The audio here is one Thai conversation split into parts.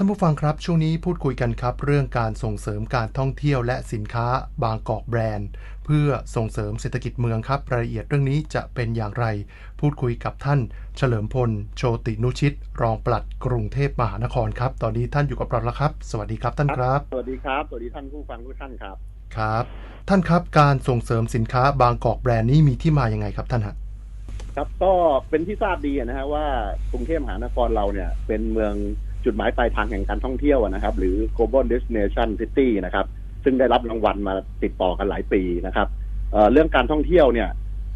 ท่านผู้ฟังครับ ช่วงนี้พูดคุยกันครับ เรื่องการส่งเสริมการท่องเที่ยวและสินค้าบางกอกแบรนด์ เพื่อส่งเสริมเศรษฐกิจเมืองครับ รายละเอียดเรื่องนี้จะเป็นอย่างไร พูดคุยกับท่าน เฉลิมพล โชตินุชิต รองปลัดกรุงเทพมหานครครับ ตอนนี้ท่านอยู่กับเราแล้วครับ สวัสดีครับท่านครับ สวัสดีครับสวัสดีท่านผู้ฟังทุกท่านครับครับ ท่านครับการส่งเสริมสินค้าบางกอกแบรนด์นี้มีที่มาอย่างไงครับท่านฮะครับก็เป็นที่ทราบดีนะฮะว่ากรุงเทพมหานครเราเนี่ยเป็นเมือง จุดหมายปลายทางแห่งการท่องเที่ยวนะครับ หรือ global destination city นะครับ ซึ่งได้รับรางวัลมาติดต่อกันหลายปีนะครับเอ่อเรื่องการท่องเที่ยวเนี่ย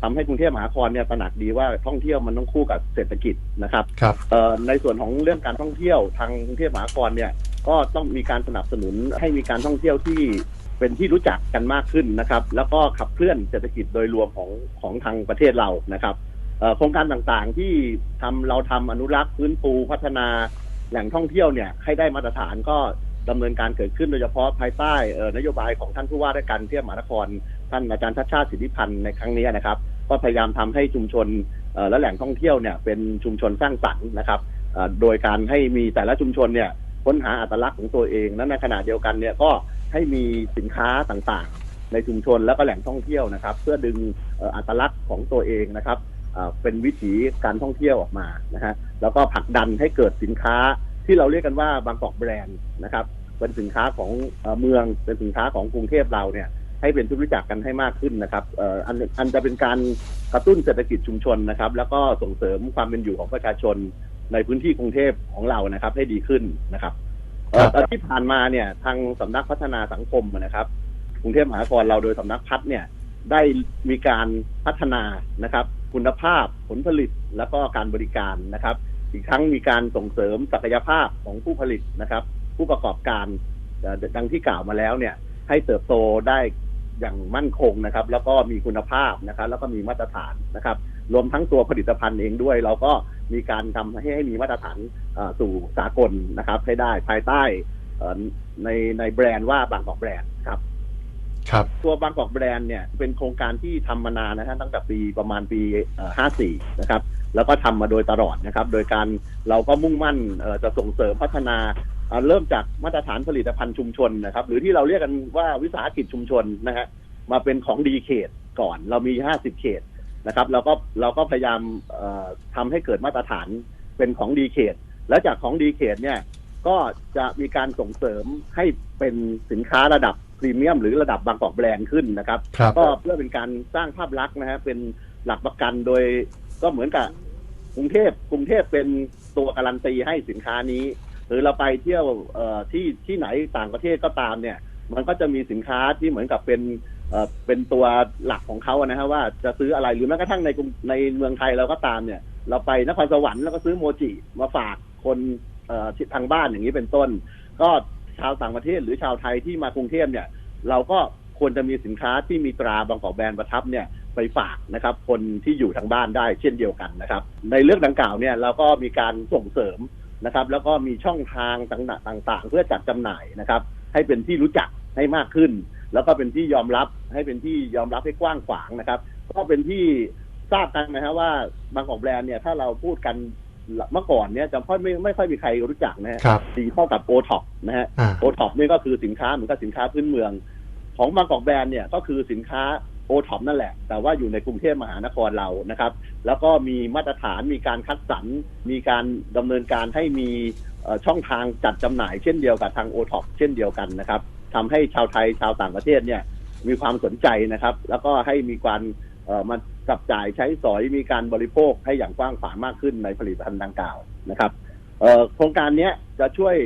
ทำให้กรุงเทพมหานครเนี่ยตระหนักดีว่าท่องเที่ยวมันต้องคู่กับเศรษฐกิจนะครับครับเอ่อในส่วนของเรื่องการท่องเที่ยวทางกรุงเทพมหานครเนี่ยก็ต้องมีการสนับสนุนให้มีการท่องเที่ยวที่เป็นที่รู้จักกันมากขึ้นนะครับ แล้วก็ขับเคลื่อนเศรษฐกิจโดยรวมของของทางประเทศเรานะครับเอ่อโครงการต่างๆที่ทำเราทำอนุรักษ์ฟื้นฟูพัฒนา แหล่งท่องเที่ยวเนี่ยให้ได้มาตรฐานก็ดำเนินการเกิดขึ้นโดยเฉพาะภายใต้เออนโยบายของท่านผู้ว่าราชการกรุงเทพมหานคร ท่านอาจารย์ชัดชาติสิทธิพันธ์ในครั้งนี้นะครับ ก็พยายามทำให้ชุมชนและแหล่งท่องเที่ยวเนี่ยเป็นชุมชนสร้างสรรค์นะครับโดยการให้มีแต่ละชุมชนเนี่ยค้นหาอัตลักษณ์ของตัวเองและในขณะเดียวกันเนี่ยก็ให้มีสินค้าต่างๆ ในชุมชนแล้วก็แหล่งท่องเที่ยวนะครับ เพื่อดึงอัตลักษณ์ของตัวเองนะครับ เอ่อเป็นวิถีการท่องเที่ยวออกมานะฮะแล้วก็ผลักดันให้เกิดสินค้าที่เราเรียกกันว่าบางกอกแบรนด์นะครับเป็นสินค้าของเอ่อเมืองเป็นสินค้าของกรุงเทพเราเนี่ยให้เป็นที่รู้จักกันให้มากขึ้นนะครับเอ่ออันอันจะเป็นการกระตุ้นเศรษฐกิจชุมชนนะครับ แล้วก็ส่งเสริมความเป็นอยู่ของประชาชนในพื้นที่กรุงเทพของเรานะครับ ให้ดีขึ้นนะครับเอ่อครับตอนที่ผ่านมาเนี่ยทางสำนักพัฒนาสังคมนะครับกรุงเทพมหานครเราโดยสำนักพัฒน์เนี่ยได้มีการพัฒนานะครับ คุณภาพผลผลิตแล้วก็การบริการนะครับ อีกทั้งมีการส่งเสริมศักยภาพของผู้ผลิตนะครับ ผู้ประกอบการดังที่กล่าวมาแล้วเนี่ย ให้เติบโตได้อย่างมั่นคงนะครับ แล้วก็มีคุณภาพนะครับ แล้วก็มีมาตรฐานนะครับ รวมทั้งตัวผลิตภัณฑ์เองด้วย เราก็มีการทำให้ให้มีมาตรฐานสู่สากลนะครับ ให้ได้ภายใต้ในในแบรนด์ว่าบางกอกแบรนด์ครับ ครับตัวบางกอกแบรนด์เนี่ยเป็นโครงการที่ทำมานานนะฮะตั้งแต่ปีประมาณปี 54 นะครับ แล้วก็ทำมาโดยตลอดนะครับ โดยการเราก็มุ่งมั่นจะส่งเสริมพัฒนาเริ่มจากมาตรฐานผลิตภัณฑ์ชุมชนนะครับ หรือที่เราเรียกกันว่าวิสาหกิจชุมชนนะฮะมาเป็นของดีเขตก่อนเรามี 50 เขตนะครับเราก็เราก็พยายามเอ่อทำให้เกิดมาตรฐานเป็นของดีเขต แล้วจากของดีเขตเนี่ยก็จะมีการส่งเสริมให้เป็นสินค้าระดับ รีเมียมหรือระดับบางกอกแบรนด์ขึ้นนะครับครับก็เพื่อเป็นการสร้างภาพลักษณ์นะฮะเป็นหลักประกันโดยก็เหมือนกับกรุงเทพกรุงเทพเป็นตัวการันตีให้สินค้านี้ หรือเราไปเที่ยวเอ่อที่ที่ไหนต่างประเทศก็ตามเนี่ย มันก็จะมีสินค้าที่เหมือนกับเป็นเอ่อเป็นตัวหลักของเขาอะนะฮะว่าจะซื้ออะไรหรือแม้กระทั่งในกรุงในเมืองไทยเราก็ตามเนี่ย เราไปนครสวรรค์แล้วก็ซื้อโมจิมาฝากคนเอ่อที่ทางบ้านอย่างนี้เป็นต้น ก็ ชาวต่างประเทศหรือชาวไทยที่มากรุงเทพเนี่ย เราก็ควรจะมีสินค้าที่มีตราบางกอกแบรนด์ประทับเนี่ยไปฝากนะครับ คนที่อยู่ทางบ้านได้เช่นเดียวกันนะครับ ในเรื่องดังกล่าวเนี่ยเราก็มีการส่งเสริมนะครับ แล้วก็มีช่องทางต่างๆ เพื่อจัดจำหน่ายนะครับ ให้เป็นที่รู้จักให้มากขึ้น แล้วก็เป็นที่ยอมรับให้เป็นที่ยอมรับให้กว้างขวางนะครับ ก็เป็นที่ทราบกันนะฮะว่าบางกอกแบรนด์เนี่ยถ้าเราพูดกัน เมื่อก่อนเนี่ยจะค่อยไม่ไม่ค่อยมีใครรู้จักนะฮะครับดีเท่ากับโอท็อปนะฮะอ่าโอท็อปนี่ก็คือสินค้าเหมือนกับสินค้าพื้นเมือง ของบางกอกแบรนด์เนี่ยก็คือสินค้าโอท็อปนั่นแหละ แต่ว่าอยู่ในกรุงเทพมหานครเรานะครับ แล้วก็มีมาตรฐานมีการคัดสรรมีการดำเนินการให้มีเอ่อช่องทางจัดจำหน่ายเช่นเดียวกับทางโอท็อปเช่นเดียวกันนะครับทำให้ชาวไทยชาวต่างประเทศเนี่ยมีความสนใจนะครับ แล้วก็ให้มีการเอ่อมา จับจ่ายใช้สอยมีการบริโภคให้อย่างกว้างขวางมากขึ้นในผลิตภัณฑ์ดังกล่าวนะครับเอ่อโครงการเนี้ยจะช่วย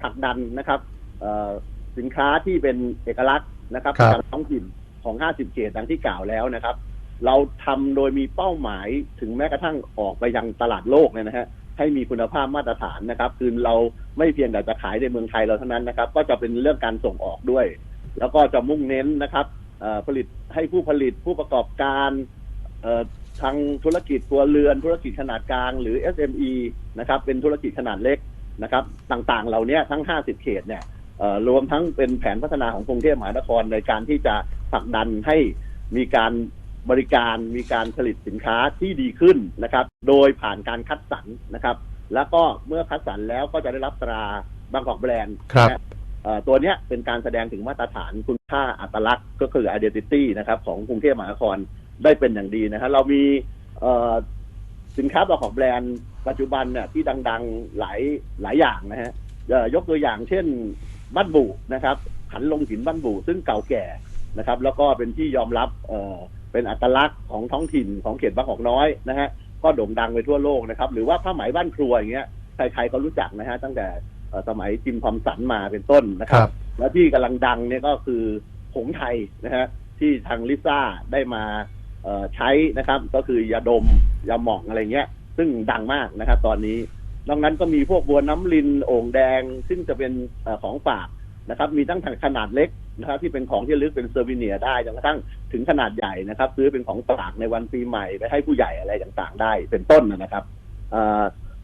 ผลักดันนะครับเอ่อสินค้าที่เป็นเอกลักษณ์นะครับครับประจำท้องถิ่นของ 50 เขตดังที่กล่าวแล้วนะครับ เราทำโดยมีเป้าหมายถึงแม้กระทั่งออกไปยังตลาดโลกเนี่ยนะฮะให้มีคุณภาพมาตรฐานนะครับ คือเราไม่เพียงแต่จะขายในเมืองไทยเราเท่านั้นนะครับ ก็จะเป็นเรื่องการส่งออกด้วย แล้วก็จะมุ่งเน้นนะครับเอ่อผลิตให้ผู้ผลิตผู้ประกอบการเอ่อ ทางธุรกิจตัวเรือนธุรกิจขนาดกลางหรือ SME นะครับเป็นธุรกิจขนาดเล็กนะครับต่างๆ เหล่านี้ทั้ง 50 เขตเนี่ยเอ่อรวมทั้งเป็นแผนพัฒนาของกรุงเทพมหานครในการที่จะผลักดันให้มีการบริการมีการผลิตสินค้าที่ดีขึ้นนะครับ โดยผ่านการคัดสรรนะครับ แล้วก็เมื่อคัดสรรแล้วก็จะได้รับตราบางกอกแบรนด์ครับนะเอ่อตัวเนี้ยเป็นการแสดงถึงมาตรฐานคุณค่าอัตลักษณ์ก็คือ identity นะครับของกรุงเทพมหานคร ได้เป็นอย่างดีนะฮะเรามีเอ่อสินค้าบางกอกแบรนด์ปัจจุบันเนี่ยที่ดังๆหลายหลายอย่างนะฮะเอ่อยกตัวอย่างเช่นบ้านบุนะครับขันลงหินบ้านบุซึ่งเก่าแก่นะครับ แล้วก็เป็นที่ยอมรับเอ่อเป็นอัตลักษณ์ของท้องถิ่นของเขตบางกอกน้อยนะฮะก็โด่งดังไปทั่วโลกนะครับ หรือว่าผ้าไหมบ้านครัวอย่างเงี้ยใครๆก็รู้จักนะฮะตั้งแต่เอ่อสมัยจิมพอมสันมาเป็นต้นนะคครัรับบและที่กำลังดังเนี่ยก็คือผงไทยนะฮะที่ทางลิซ่าได้มาเอ่อ ใช้นะครับ ก็คือยาดมยาหม่องอะไรเงี้ย ซึ่งดังมากนะครับ ตอนนี้นอกนั้นก็มีพวกบัวน้ำลินโอ่งแดง ซึ่งจะเป็นอของฝากนะครับ มีตั้งแต่ขนาดเล็กนะครับ ที่เป็นของที่ลึกเป็นเซอร์วิเนียได้จนกระทั่งถึงขนาดใหญ่นะครับ ซื้อเป็นของฝากในวันปีใหม่ไปให้ผู้ใหญ่อะไรต่างๆ ได้เป็นต้นนะครับ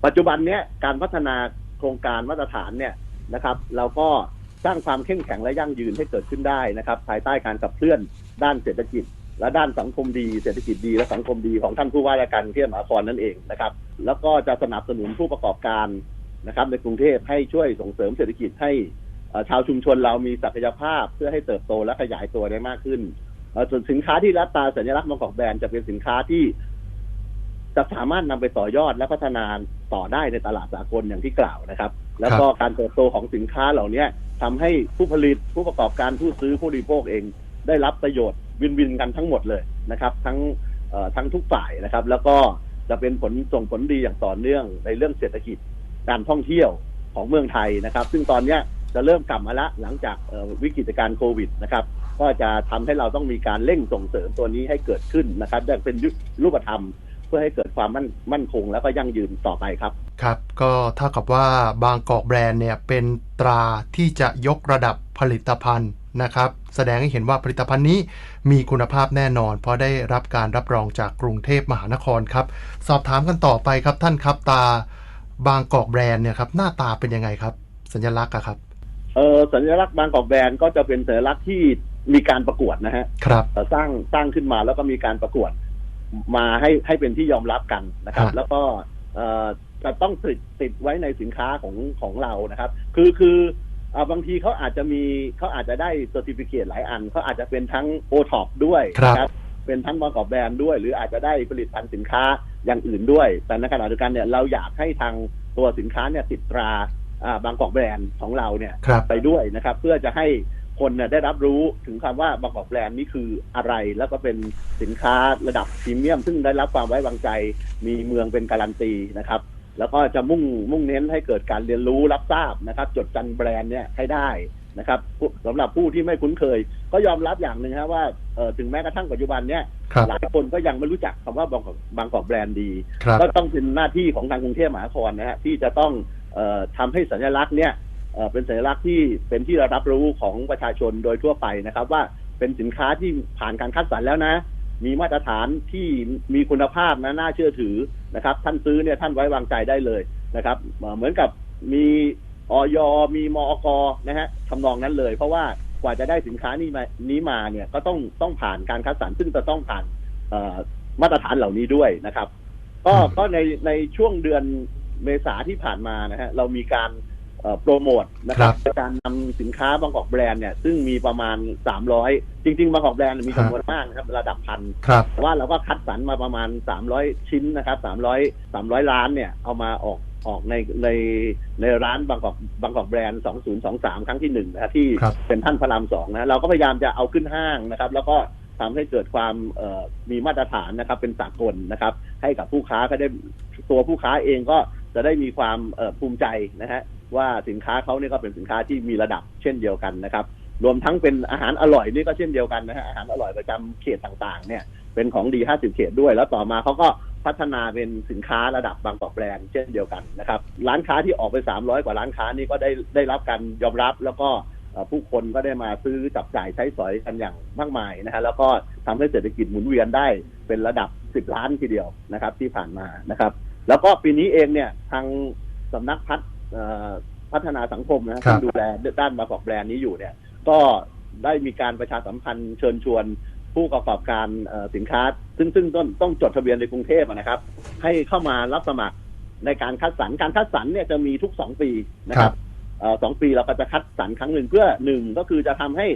ปัจจุบันเนี้ยการพัฒนาโครงการมาตรฐานเนี่ยนะครับ เราก็สร้างความเข้มแข็งและยั่งยืนให้เกิดขึ้นได้นะครับ ภายใต้การขับเคลื่อนด้านเศรษฐกิจ และด้านสังคมดีเศรษฐกิจดีและสังคมดีของท่านผู้ว่าราชการกรุงเทพมหานครนั่นเองนะครับ แล้วก็จะสนับสนุนผู้ประกอบการนะครับ ในกรุงเทพให้ช่วยส่งเสริมเศรษฐกิจให้ชาวชุมชนเรามีศักยภาพเพื่อให้เติบโตและขยายตัวได้มากขึ้นส่วนสินค้าที่รัดตาสัญลักษณ์บางกอกแบรนด์จะเป็นสินค้าที่ จะสามารถนำไปต่อยอดและพัฒนาต่อได้ในตลาดสากลอย่างที่กล่าวนะครับ แล้วก็การเติบโตของสินค้าเหล่านี้ทำให้ผู้ผลิตผู้ประกอบการผู้ซื้อผู้บริโภคเองได้รับประโยชน์ วินวินกันทั้งหมดเลยนะครับ ทั้งทั้งทุกฝ่ายนะครับ แล้วก็จะเป็นผลส่งผลดีอย่างต่อเนื่องในเรื่องเศรษฐกิจการท่องเที่ยวของเมืองไทยนะครับ ซึ่งตอนเนี้ยจะเริ่มกลับมาละหลังจากวิกฤตการณ์โควิดนะครับ ก็จะทำให้เราต้องมีการเร่งส่งเสริมตัวนี้ให้เกิดขึ้นนะครับได้เป็นรูปธรรมเพื่อให้เกิดความมั่นมั่นคงแล้วก็ยั่งยืนต่อไปครับ ครับ ก็เท่ากับว่าบางกอกแบรนด์เนี่ยเป็นตราที่จะยกระดับผลิตภัณฑ์ นะครับ แสดงให้เห็นว่าผลิตภัณฑ์นี้มีคุณภาพแน่นอน เพราะได้รับการรับรองจากกรุงเทพมหานครครับ สอบถามกันต่อไปครับท่านครับตาบางกอกแบรนด์เนี่ยครับหน้าตาเป็นยังไงครับ สัญลักษณ์อะครับเออสัญลักษณ์บางกอกแบรนด์ก็จะเป็นสัญลักษณ์ที่มีการประกวดนะฮะครับเอ่อสร้างสร้างขึ้นมาแล้วก็มีการประกวด มาให้ให้เป็นที่ยอมรับกันนะครับฮะแล้วก็เอ่อจะต้องติดติดไว้ในสินค้าของของเรานะครับ คือคือเอ่อบางทีเขาอาจจะมีเขาอาจจะได้เซอร์ติฟิเคตหลายอันเขาอาจจะเป็นทั้งโอท็อปด้วยครับ นะเป็นทั้งบางกอกแบรนด์ด้วย หรืออาจจะได้ผลิตภัณฑ์สินค้าอย่างอื่นด้วย แต่ในขณะเดียวกันเนี่ยเราอยากให้ทางตัวสินค้าเนี่ยติดตราอ่าบางกอกแบรนด์ของเราเนี่ย ครับ ไปด้วยนะครับ เพื่อจะให้คนเนี่ยได้รับรู้ถึงคำว่าบางกอกแบรนด์นี่คืออะไร แล้วก็เป็นสินค้าระดับพรีเมียม ซึ่งได้รับความไว้วางใจ มีเมืองเป็นการันตีนะครับ แล้วก็จะมุ่งมุ่งเน้นให้เกิดการเรียนรู้รับทราบนะครับ จดจันแบรนด์เนี่ยให้ได้นะครับผู้สำหรับผู้ที่ไม่คุ้นเคย ก็ยอมรับอย่างหนึ่งครับว่าเอ่อถึงแม้กระทั่งปัจจุบันเนี่ยครับหลายคนก็ยังไม่รู้จักคำว่าบางกอกบางกอกแบรนด์ดีครับก็ต้องเป็นหน้าที่ของทางกรุงเทพมหานครนะฮะที่จะต้องเออทำให้สัญลักษณ์เนี่ยเอ่อเป็นสัญลักษณ์ที่เป็นที่รับรู้ของประชาชนโดยทั่วไปนะครับ ว่าเป็นสินค้าที่ผ่านการคัดสรรแล้วนะ มีมาตรฐานที่มีคุณภาพนะน่าเชื่อถือนะครับ ท่านซื้อเนี่ยท่านไว้วางใจได้เลยนะครับ เหมือนกับมีออยมีมอกนะฮะทำนองนั้นเลย เพราะว่ากว่าจะได้สินค้านี้มานี้มาเนี่ยก็ต้องต้องผ่านการคัดสรรซึ่งจะต้องผ่านมาตรฐานเหล่านี้ด้วยนะครับ ก็ก็ในในช่วงเดือนเมษาที่ผ่านมานะฮะเรามีการ โปรโมทนะครับในการนำสินค้าบางกอกแบรนด์เนี่ยซึ่งมีประมาณ 300 จริง ๆ บางกอกแบรนด์มีจำนวนมากนะครับระดับพันครับแต่ว่าเราก็คัดสรรมาประมาณ 300 ชิ้นนะครับ300 300 ล้านเนี่ยเอามาออกออกในในในร้านบางกอกบางกอกแบรนด์ 2023 ครั้งที่หนึ่งนะครับที่ครับเป็นท่านพระรามสองนะเราก็พยายามจะเอาขึ้นห้างนะครับ แล้วก็ทำให้เกิดความเอ่อมีมาตรฐานนะครับเป็นสากลนะครับ ให้กับผู้ค้าก็ได้ตัวผู้ค้าเองก็ จะได้มีความภูมิใจนะฮะว่าสินค้าเขาเนี่ยก็เป็นสินค้าที่มีระดับเช่นเดียวกันนะครับ รวมทั้งเป็นอาหารอร่อยนี่ก็เช่นเดียวกันนะฮะอาหารอร่อยประจำเขตต่างๆ เนี่ยเป็นของดี 50 เขตด้วย แล้วต่อมาเขาก็พัฒนาเป็นสินค้าระดับบางกอกแบรนด์เช่นเดียวกันนะครับ ร้านค้าที่ออกไป 300 กว่าร้านค้านี่ก็ได้ได้รับการยอมรับแล้วก็ผู้คนก็ได้มาซื้อจับจ่ายใช้สอยกันอย่างมากมายนะฮะแล้วก็ทำให้เศรษฐกิจหมุนเวียนได้เป็นระดับ 10 ล้านทีเดียวนะครับที่ผ่านมานะครับ แล้วก็ปีนี้เองเนี่ยทางสำนักพัฒเอ่อพัฒนาสังคมนะครัที่บดูแลด้านบางกอกแบรนด์นี้อยู่เนี่ย ก็ได้มีการประชาสัมพันธ์เชิญชวนผู้ประกอบการเอ่อสินค้า ซึ่งซึ่งต้องต้องจดทะเบียนในกรุงเทพอะนะครับ ให้เข้ามารับสมัครในการคัดสรรการคัดสรรเนี่ยจะมีทุกสองปีนะคครัรับบเอ่อสองปีเราก็จะคัดสรรครั้งหนึ่งเพื่อหนึ่งก็คือจะทำให้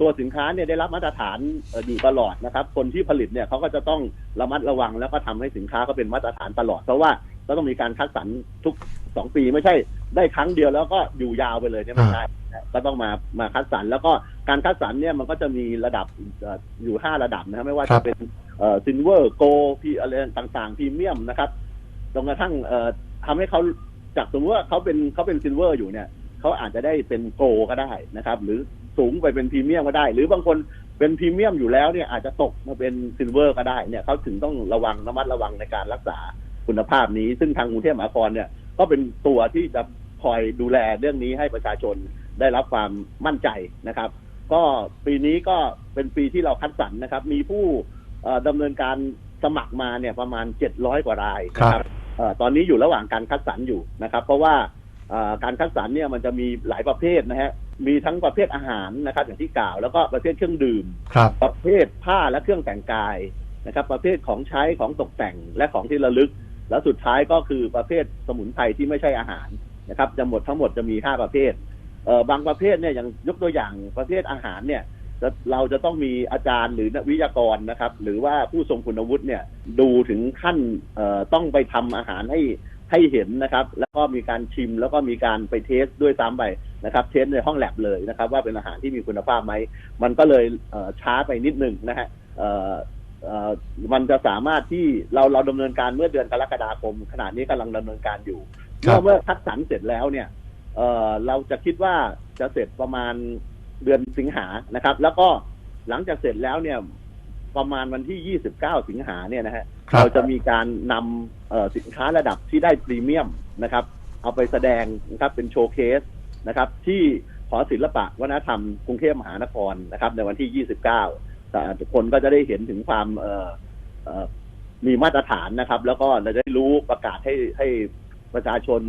ตัวสินค้าเนี่ยได้รับมาตรฐานเอ่ออยู่ตลอดนะครับ คนที่ผลิตเนี่ยเขาก็จะต้องระมัดระวังแล้วก็ทำให้สินค้าเขาเป็นมาตรฐานตลอด เพราะว่าก็ต้องมีการคัดสรรทุกสองปีไม่ใช่ได้ครั้งเดียวแล้วก็อยู่ยาวไปเลยเนี่ยไม่ใช่นะก็ต้องมามาคัดสรรแล้วก็การคัดสรรเนี่ยมันก็จะมีระดับเอ่ออยู่ห้าระดับนะครับไม่ว่าครัจะบเป็นเอ่อซินเวอร์โกพีอะไรต่างๆพรีเมียมนะครับจนกระทั่งเอ่อทำให้เขาจากสมมติว่าเขาเป็นเขาเป็นซินเวอร์อยู่เนี่ยเขาอาจจะได้เป็นโกก็ได้นะครับ หรือ สูงไปเป็นพรีเมียมก็ได้ หรือบางคนเป็นพรีเมียมอยู่แล้วเนี่ยอาจจะตกมาเป็นซินเวอร์ก็ได้เนี่ยเขาถึงต้องระวังระมัดระวังในการรักษาคุณภาพนี้ ซึ่งทางกรุงเทพมหานครเนี่ยก็เป็นตัวที่จะคอยดูแลเรื่องนี้ให้ประชาชนได้รับความมั่นใจนะครับ ก็ปีนี้ก็เป็นปีที่เราคัดสรรนะครับ มีผู้เอ่อดำเนินการสมัครมาเนี่ยประมาณ700กว่ารายนะครับเอ่อตอนนี้อยู่ระหว่างการคัดสรรอยู่นะครับ เพราะว่าเอ่อการคัดสรรเนี่ยมันจะมีหลายประเภทนะฮะ มีทั้งประเภทอาหารนะครับ อย่างที่กล่าวแล้วก็ประเภทเครื่องดื่ม ครับประเภทผ้าและเครื่องแต่งกายนะครับ ประเภทของใช้ของตกแต่งและของที่ระลึก แล้วสุดท้ายก็คือประเภทสมุนไพรที่ไม่ใช่อาหารนะครับ จะหมดทั้งหมดจะมีห้าประเภทเอ่อบางประเภทเนี่ยอย่างยกตัวอย่างประเภทอาหารเนี่ยจะเราจะต้องมีอาจารย์หรือนักวิทยากรนะครับ หรือว่าผู้ทรงคุณวุฒิเนี่ยดูถึงขั้นเอ่อต้องไปทำอาหารให้ ให้เห็นนะครับ แล้วก็มีการชิมแล้วก็มีการไปเทสด้วยซ้ำไปนะครับ เทสในห้องแลบเลยนะครับ ว่าเป็นอาหารที่มีคุณภาพไหม มันก็เลยเอ่อช้าไปนิดหนึ่งนะฮะเอ่อเอ่อมันจะสามารถที่เราเราดำเนินการเมื่อเดือนกรกฎาคม ขณะนี้กำลังดำเนินการอยู่ครัเมื่อบเมื่อคัดสรรเสร็จแล้วเนี่ยเอ่อเราจะคิดว่าจะเสร็จประมาณเดือนสิงหานะครับ แล้วก็หลังจากเสร็จแล้วเนี่ยประมาณวันที่ 29 สิงหาเนี่ยนะฮะ ครับ เราจะมีการนำเอ่อสินค้าระดับที่ได้พรีเมียมนะครับ เอาไปแสดงนะครับเป็นโชว์เคสนะครับ ที่หอศิลปะวัฒนธรรมกรุงเทพมหานครนะครับ ในวันที่ 29แต่ทุกคนก็จะได้เห็นถึงความเอ่อเอ่อมีมาตรฐานนะครับ แล้วก็จะได้รู้ประกาศให้ให้ประชาชน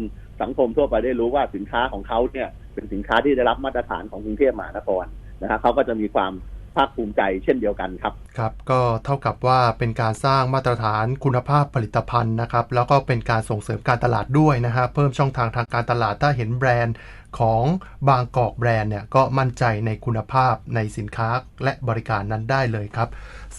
สังคมทั่วไปได้รู้ว่าสินค้าของเขาเนี่ยเป็นสินค้าที่ได้รับมาตรฐานของกรุงเทพมหานครนะครับเขาก็จะมีความ ภาคภูมิใจเช่นเดียวกันครับครับก็เท่ากับว่าเป็นการสร้างมาตรฐานคุณภาพผลิตภัณฑ์นะครับ แล้วก็เป็นการส่งเสริมการตลาดด้วยนะฮะเพิ่มช่องทางทางการตลาดถ้าเห็นแบรนด์ของบางกอกแบรนด์เนี่ยก็มั่นใจในคุณภาพในสินค้าและบริการนั้นได้เลยครับ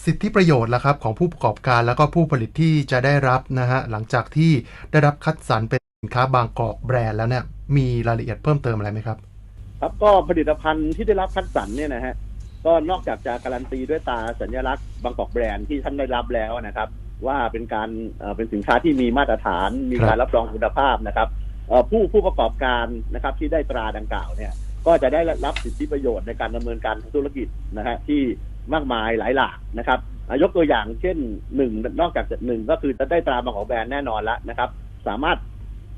สิทธิประโยชน์ละครับของผู้ประกอบการแล้วก็ผู้ผลิตที่จะได้รับนะฮะหลังจากที่ได้รับคัดสรรเป็นสินค้าบางกอกแบรนด์แล้วเนี่ยมีรายละเอียดเพิ่มเติมอะไรไหมครับ ครับก็ผลิตภัณฑ์ที่ได้รับคัดสรรเนี่ยนะฮะ ก็นอกจากจะการันตีด้วยตาสัญลักษณ์บางกอกแบรนด์ที่ท่านได้รับแล้วนะครับ ว่าเป็นการเอ่อเป็นสินค้าที่มีมาตรฐาน มีการรับรองคุณภาพนะครับเอ่อผู้ผู้ประกอบการนะครับที่ได้ตราดังกล่าวเนี่ย ก็จะได้รับสิทธิประโยชน์ในการดำเนินการทางธุรกิจนะฮะที่มากมายหลายหลากนะครับอะยกตัวอย่างเช่นหนึ่งนอกจากหนึ่งก็คือจะได้ตราบางกอกแบรนด์แน่นอนแล้วนะครับ สามารถ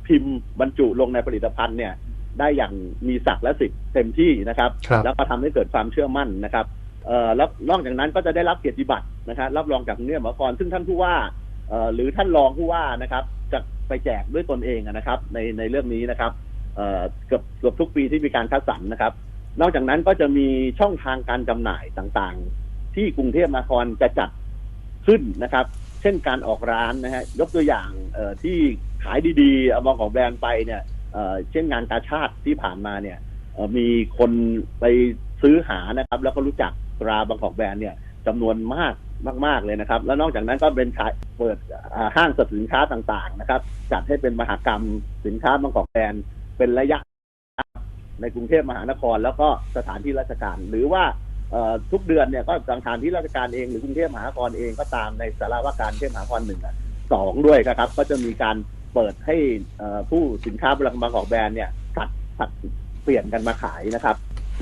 พิมพ์บรรจุลงในผลิตภัณฑ์เนี่ย ได้อย่างมีศักดิ์และสิทธิ์เต็มที่นะครับครับแล้วก็ทำให้เกิดความเชื่อมั่นนะครับเอ่อแล้วนอกจากนั้นก็จะได้รับเกียรติบัตรนะครับรับรองจากกรุงเทพมหานครซึ่งท่านผู้ว่าเอ่อหรือท่านรองผู้ว่านะครับ จะไปแจกด้วยตนเองนะครับ ในในเรื่องนี้นะครับเอ่อเกือบเกือบทุกปีที่มีการคัดสรรนะครับ นอกจากนั้นก็จะมีช่องทางการจำหน่ายต่างๆ ที่กรุงเทพมหานครจะจัดขึ้นนะครับ เช่นการออกร้านนะฮะยกตัวอย่างเอ่อที่ขายดีๆเอามองของแบรนด์ไปเนี่ย เช่นงานกาชาติที่ผ่านมาเนี่ยมีคนไปซื้อหานะครับ แล้วก็รู้จักตราบางกอกแบรนด์เนี่ยจำนวนมากมาก ๆ เลยนะครับ แล้วนอกจากนั้นก็เป็นขายเปิดห้างสรรพสินค้าต่างๆนะครับ จัดให้เป็นมหากรรมสินค้าบางกอกแบรนด์เป็นระยะในกรุงเทพมหานคร แล้วก็สถานที่ราชการ หรือว่าทุกเดือนเนี่ยก็สถานที่ราชการเองหรือกรุงเทพมหานครเองก็ตามในสาราว่าการกรุงเทพมหานครหนึ่งสองด้วยนะครับ ก็จะมีการ เปิดให้เอ่อผู้สินค้าบางกอกแบรนด์เนี่ยผัดผัดเปลี่ยนกันมาขายนะครับ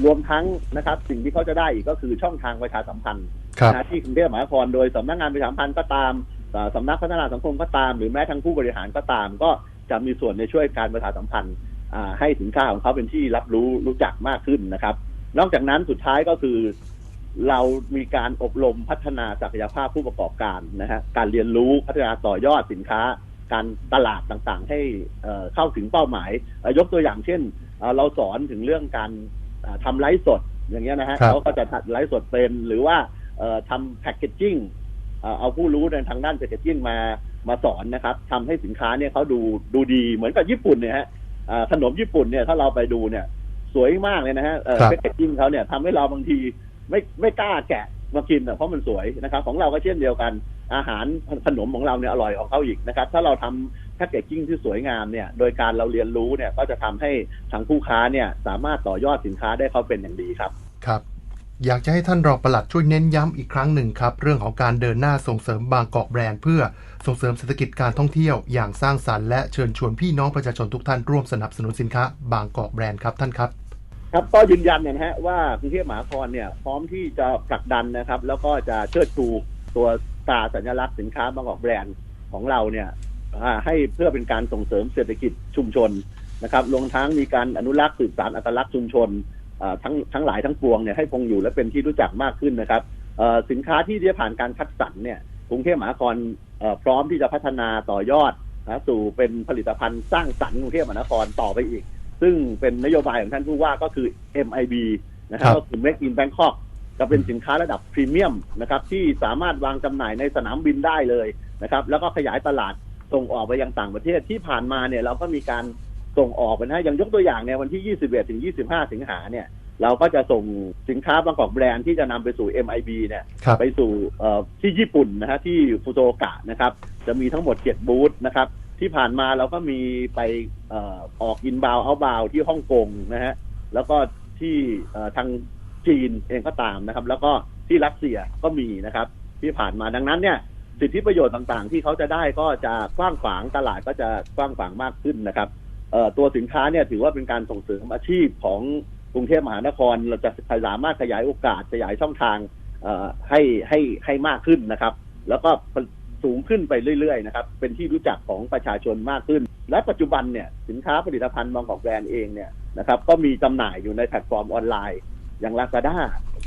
รวมทั้งนะครับ สิ่งที่เขาจะได้อีกก็คือช่องทางประชาสัมพันธ์ครับนะที่กรุงเทพมหานครโดยสำนักงานประชาสัมพันธ์ก็ตามเอ่อสำนักพัฒนาสังคมก็ตาม หรือแม้ทั้งผู้บริหารก็ตาม ก็จะมีส่วนในช่วยการประชาสัมพันธ์อ่าให้สินค้าของเขาเป็นที่รับรู้รู้จักมากขึ้นนะครับ นอกจากนั้นสุดท้ายก็คือ เรามีการอบรมพัฒนาศักยภาพผู้ประกอบการนะฮะการเรียนรู้พัฒนาต่อยอดสินค้า การตลาดต่างๆ ให้เอ่อเข้าถึงเป้าหมายเอ่อยกตัวอย่างเช่นเอ่อเราสอนถึงเรื่องการอ่าทำไลฟ์สดอย่างเงี้ยนะฮะครับเขาก็จะทำไลฟ์สดเป็นหรือว่าเอ่อทำแพคเกจจิ้งเอาผู้รู้ในทางด้านแพคเกจจิ้งมามาสอนนะครับทำให้สินค้าเนี่ยเขาดูดูดีเหมือนกับญี่ปุ่นเนี่ยฮะอ่าขนมญี่ปุ่นเนี่ยถ้าเราไปดูเนี่ยสวยมากเลยนะฮะเอ่อครับแพคเกจจิ้งเขาเนี่ยทำให้เราบางทีไม่ไม่กล้าแกะ มากินเพราะมันสวยนะครับ ของเราก็เช่นเดียวกัน อาหารขนมของเราเนี่ยอร่อยของเขาอีกนะครับ ถ้าเราทำแพคเกจจิ้งที่สวยงามเนี่ย โดยการเราเรียนรู้เนี่ยก็จะทำให้ทางผู้ค้าเนี่ยสามารถต่อยอดสินค้าได้เขาเป็นอย่างดีครับครับ อยากจะให้ท่านรองปลัดช่วยเน้นย้ำอีกครั้งหนึ่งครับ เรื่องของการเดินหน้าส่งเสริมบางกอกแบรนด์เพื่อส่งเสริมเศรษฐกิจการท่องเที่ยวอย่างสร้างสรรค์และเชิญชวนพี่น้องประชาชนทุกท่านร่วมสนับสนุนสินค้าบางกอกแบรนด์ครับท่านครับ ครับก็ยืนยันเนี่ยนะฮะว่ากรุงเทพมหานครเนี่ยพร้อมที่จะผลักดันนะครับ แล้วก็จะเชิดชูตัวตราสัญลักษณ์สินค้าบางกอกแบรนด์ของเราเนี่ยให้เพื่อเป็นการส่งเสริมเศรษฐกิจชุมชนนะครับรวมทั้งมีการอนุรักษ์สืบสานอัตลักษณ์ชุมชนทั้งทั้งหลายทั้งปวงเนี่ยให้คงอยู่และเป็นที่รู้จักมากขึ้นนะครับสินค้าที่ได้ผ่านการคัดสรรเนี่ยกรุงเทพมหานครเอ่อพร้อมที่จะพัฒนาต่อยอดนะสู่เป็นผลิตภัณฑ์สร้างสรรค์กรุงเทพมหานครต่อไปอีก ซึ่งเป็นนโยบายของท่านผู้ว่าก็คือ MIB นะครับครับก็คือ Make in Bangkok จะเป็นสินค้าระดับพรีเมียมนะครับที่สามารถวางจำหน่ายในสนามบินได้เลยนะครับแล้วก็ขยายตลาดส่งออกไปยังต่างประเทศที่ผ่านมาเนี่ยเราก็มีการส่งออกไปนะอย่างยกตัวอย่างในวันที่ 21ถึง25 สิงหาเนี่ยเราก็จะส่งสินค้าบางกอกแบรนด์ที่จะนำไปสู่ MIB เนี่ยครับไปสู่เอ่อที่ญี่ปุ่นนะฮะที่ฟุโตโอกะนะครับจะมีทั้งหมด 7 บูธนะครับ ที่ผ่านมาเราก็มีไปออกอินบาวเอาบาวที่ฮ่องกงนะฮะแล้วก็ที่ทางจีนเองก็ตามนะครับ แล้วก็ที่รัสเซียก็มีนะครับ ที่ผ่านมาดังนั้นเนี่ยสิทธิประโยชน์ต่างๆ ที่เขาจะได้ก็จะกว้างขวางตลาดก็จะกว้างขวางมากขึ้นนะครับตัวสินค้าเนี่ยถือว่าเป็นการส่งเสริมอาชีพของกรุงเทพมหานคร เราจะสามารถขยายโอกาสขยายช่องทางให้ให้ให้มากขึ้นนะครับ แล้วก็ สูงขึ้นไปเรื่อยๆนะครับเป็นที่รู้จักของประชาชนมากขึ้น และปัจจุบันเนี่ยสินค้าผลิตภัณฑ์บางกอกแบรนด์เองเนี่ยนะครับก็มีจำหน่ายอยู่ในแพลตฟอร์มออนไลน์ อย่าง Lazada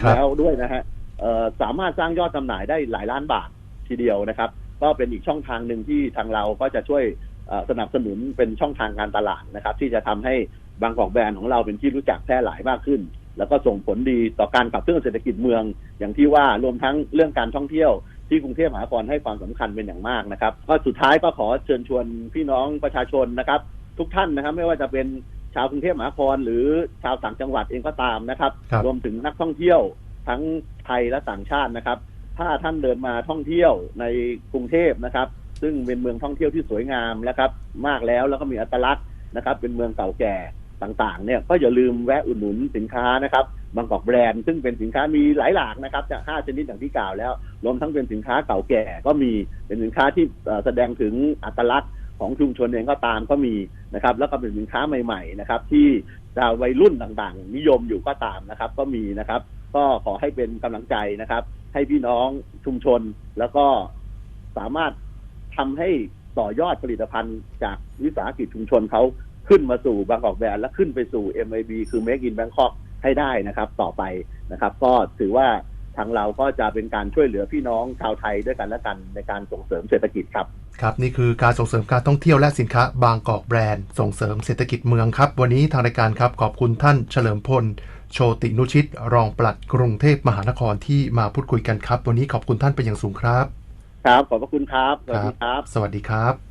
ครับแล้วด้วยนะฮะเอ่อสามารถสร้างยอดจำหน่ายได้หลายล้านบาททีเดียวนะครับ ก็เป็นอีกช่องทางหนึ่งที่ทางเราก็จะช่วยเอ่อสนับสนุนเป็นช่องทางการตลาดนะครับ ที่จะทำให้บางกอกแบรนด์ของเราเป็นที่รู้จักแพร่หลายมากขึ้น แล้วก็ส่งผลดีต่อการขับเคลื่อนเศรษฐกิจเมือง อย่างที่ว่ารวมทั้งเรื่องการท่องเที่ยว ที่กรุงเทพมหานครให้ความสำคัญเป็นอย่างมากนะครับก็สุดท้ายก็ขอเชิญชวนพี่น้องประชาชนนะครับ ทุกท่านนะครับ ไม่ว่าจะเป็นชาวกรุงเทพมหานคร หรือชาวต่างจังหวัดเองก็ตามนะครับครับรวมถึงนักท่องเที่ยวทั้งไทยและต่างชาตินะครับ ถ้าท่านเดินมาท่องเที่ยวในกรุงเทพนะครับ ซึ่งเป็นเมืองท่องเที่ยวที่สวยงามนะครับ มากแล้วแล้วก็มีอัตลักษณ์นะครับ เป็นเมืองเก่าแก่ ต่างๆ เนี่ยก็อย่าลืมแวะอุดหนุนสินค้านะครับบางกอกแบรนด์ซึ่งเป็นสินค้ามีหลายหลากนะครับจากห้าชนิดอย่างที่กล่าวแล้ว รวมทั้งเป็นสินค้าเก่าแก่ก็มีเป็นสินค้าที่แสดงถึงอัตลักษณ์ของชุมชนเองก็ตามก็มีนะครับ แล้วก็เป็นสินค้าใหม่ๆนะครับ ที่ชาววัยรุ่นต่างๆ นิยมอยู่ก็ตามนะครับ ก็มีนะครับ ก็ขอให้เป็นกำลังใจนะครับ ให้พี่น้องชุมชนแล้วก็สามารถทำให้ต่อยอดผลิตภัณฑ์จากวิสาหกิจชุมชนเขา ขึ้นมาสู่บางกอกแบรนด์และขึ้นไปสู่ MIB คือ Make in Bangkok ให้ได้นะครับ ต่อไปนะครับ ก็ถือว่าทางเราก็จะเป็นการช่วยเหลือพี่น้องชาวไทยด้วยกันและกันในการส่งเสริมเศรษฐกิจครับ ครับ นี่คือการส่งเสริมการท่องเที่ยวและสินค้าบางกอกแบรนด์ ส่งเสริมเศรษฐกิจเมืองครับ วันนี้ทางรายการครับขอบคุณท่านเฉลิมพล โชตินุชิต รองปลัดกรุงเทพมหานครที่มาพูดคุยกันครับ วันนี้ขอบคุณท่านเป็นอย่างสูงครับ ครับขอบพระคุณครับ สวัสดีครับ สวัสดีครับ